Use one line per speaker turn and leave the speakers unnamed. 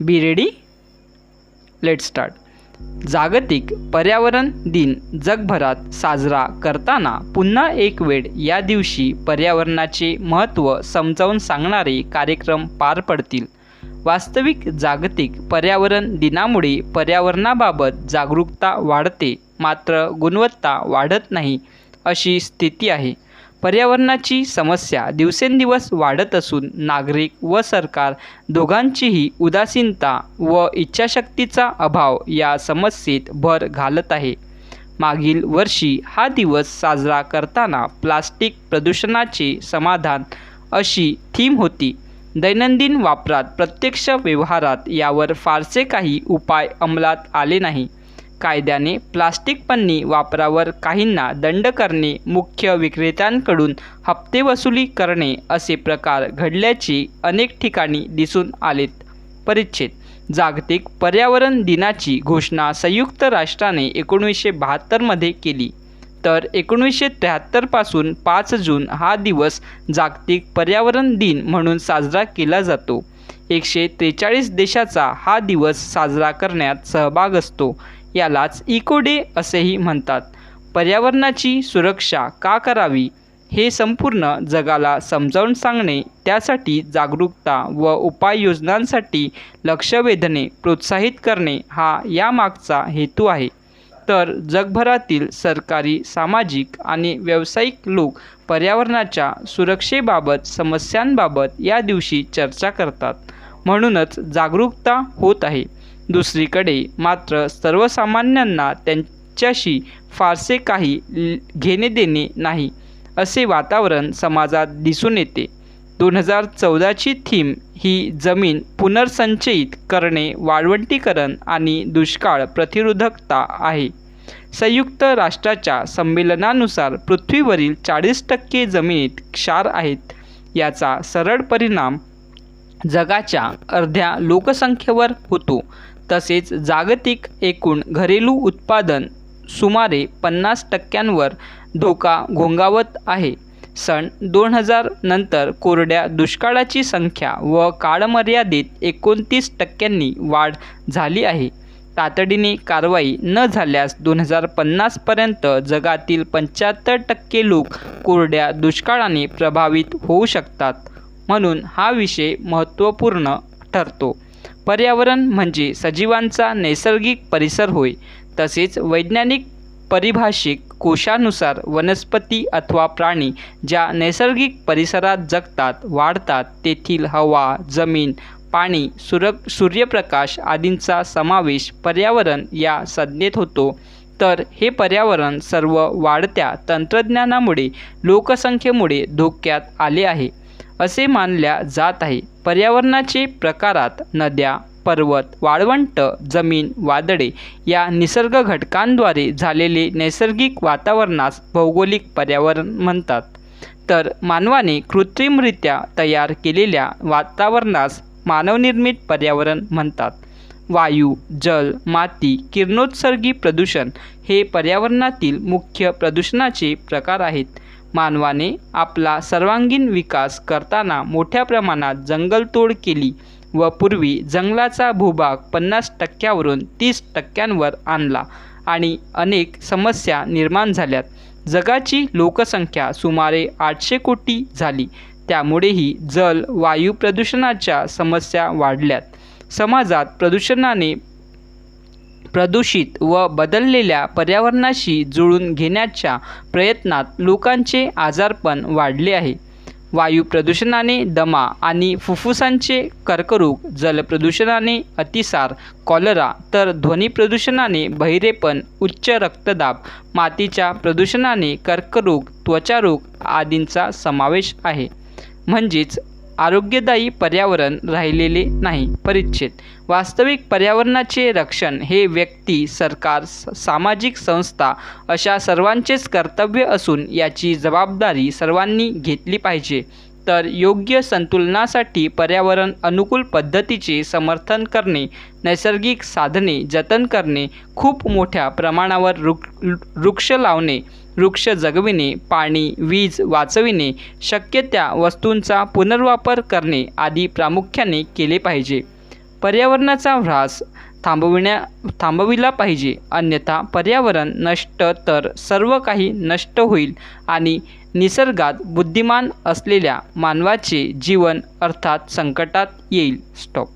Be ready let start जागतिक पर्यावरण दिन जगभरात साजरा करताना पुन्हा एक वेळ या दिवशी पर्यावरणाचे महत्त्व समजावून सांगणारे कार्यक्रम पार पडतील. वास्तविक जागतिक पर्यावरण दिनामुळे पर्यावरणाबाबत जागरूकता वाढते मात्र गुणवत्ता वाढत नाही अशी स्थिती आहे. पर्यावरणाची समस्या दिवसेंदिवस वाढत असून नागरिक व सरकार दोघांचीही उदासीनता व इच्छाशक्तीचा अभाव या समस्येत भर घालत आहे. मागील वर्षी हा दिवस साजरा करताना प्लास्टिक प्रदूषणाचे समाधान अशी थीम होती. दैनंदिन वापरात प्रत्यक्ष व्यवहारात यावर फारसे काही उपाय अंमलात आले नाही. कायद्याने प्लास्टिक पन्नी वापरावर काहींना दंड करणे मुख्य विक्रेत्यांकडून हप्ते वसुली करणे असे प्रकार घडल्याचे अनेक ठिकाणी दिसून आलेत. परिच्छेद. जागतिक पर्यावरण दिनाची घोषणा संयुक्त राष्ट्राने एकोणीसशे बहात्तरमध्ये केली. तर एकोणीसशे त्र्याहत्तरपासून पाच जून हा दिवस जागतिक पर्यावरण दिन म्हणून साजरा केला जातो. एकशे त्रेचाळीस देशाचा हा दिवस साजरा करण्यात सहभाग असतो. यालाच इको डे असेही म्हणतात. पर्यावरणाची सुरक्षा का करावी? हे संपूर्ण जगाला समजावून सांगणे त्यासाठी जागरूकता व उपाययोजनांसाठी लक्ष वेधणे प्रोत्साहित करणे हा यामागचा हेतू आहे. तर जगभरातील सरकारी सामाजिक आणि व्यावसायिक लोक पर्यावरणाच्या सुरक्षेबाबत समस्यांबाबत या दिवशी चर्चा करतात. म्हणूनच जागरूकता होत आहे. दुसरीकडे मात्र सर्वसामान्यांना त्यांच्याशी फारसे काही घेणे देणे नाही असे वातावरण समाजात दिसून येते. दोन हजार चौदाची थीम ही जमीन पुनर्संचयित करणे वाळवंटीकरण आणि दुष्काळ प्रतिरोधकता आहे. संयुक्त राष्ट्राच्या संमेलनानुसार पृथ्वीवरील चाळीस टक्के जमिनीत क्षार आहेत. याचा सरळ परिणाम जगाच्या अर्ध्या लोकसंख्येवर होतो. तसेच जागतिक एकूण घरेलू उत्पादन सुमारे पन्नास टक्क्यांवर धोका घोंगावत आहे. सन दोन हजार नंतर कोरड्या दुष्काळाची संख्या व काळमर्यादेत एकोणतीस टक्क्यांनी वाढ झाली आहे. तातडीने कारवाई न झाल्यास दोन हजार पन्नासपर्यंत जगातील पंच्याहत्तर टक्के लोक कोरड्या दुष्काळाने प्रभावित होऊ शकतात. म्हणून हा विषय महत्त्वपूर्ण ठरतो. पर्यावरण म्हणजे सजीवांचा नैसर्गिक परिसर होय. तसेच वैज्ञानिक परिभाषिक कोशानुसार वनस्पती अथवा प्राणी ज्या नैसर्गिक परिसरात जगतात वाढतात तेथील हवा जमीन पाणी सुर सूर्यप्रकाश आदींचा समावेश पर्यावरण या संज्ञेत होतो. तर हे पर्यावरण सर्व वाढत्या तंत्रज्ञानामुळे लोकसंख्येमुळे धोक्यात आले आहे. असे मानल्या जात आहे. पर्यावरणाचे प्रकारात नद्या पर्वत वाळवंट जमीन वादळे या निसर्ग घटकांद्वारे झालेले नैसर्गिक वातावरणास भौगोलिक पर्यावरण म्हणतात. तर मानवाने कृत्रिमरित्या तयार केलेल्या वातावरणास मानवनिर्मित पर्यावरण म्हणतात. वायू जल माती किरणोत्सर्गी प्रदूषण हे पर्यावरणातील मुख्य प्रदूषणाचे प्रकार आहेत. मानवाने आपला सर्वांगीण विकास करताना मोठ्या प्रमाणात जंगलतोड केली व पूर्वी जंगलाचा भूभाग पन्नास टक्क्यावरून तीस टक्क्यांवर आणला आणि अनेक समस्या निर्माण झाल्यात. जगाची लोकसंख्या सुमारे आठशे कोटी झाली. त्यामुळेही जल वायू प्रदूषणाच्या समस्या वाढल्यात. समाजात प्रदूषणाने प्रदूषित व बदललेल्या पर्यावरणाशी जुळून घेण्याच्या प्रयत्नात लोकांचे आजारपण वाढले आहे. वायू प्रदूषणाने दमा आणि फुफ्फुसांचे कर्करोग जलप्रदूषणाने अतिसार कॉलरा तर ध्वनी प्रदूषणाने बहिरेपण उच्च रक्तदाब मातीच्या प्रदूषणाने कर्करोग त्वचारोग आदींचा समावेश आहे. म्हणजेच आरोग्यदायी पर्यावरण राहिलेले नाही परिच्छेद. वास्तविक पर्यावरणाचे रक्षण हे व्यक्ती सरकार स सामाजिक संस्था अशा सर्वांचेच कर्तव्य असून याची जबाबदारी सर्वांनी घेतली पाहिजे. तर योग्य संतुलनासाठी पर्यावरण अनुकूल पद्धतीचे समर्थन करणे नैसर्गिक साधने जतन करणे खूप मोठ्या प्रमाणावर वृक वृक्ष लावणे वृक्ष जगविणे पाणी वीज वाचविणे शक्य त्या वस्तूंचा पुनर्वापर करणे आदी प्रामुख्याने केले पाहिजे. पर्यावरणाचा ऱ्हास थांबविण्या थांबविला पाहिजे. अन्यथा पर्यावरण नष्ट तर सर्व काही नष्ट होईल आणि निसर्गात बुद्धिमान असलेल्या मानवाचे जीवन अर्थात संकटात येईल. स्टॉप.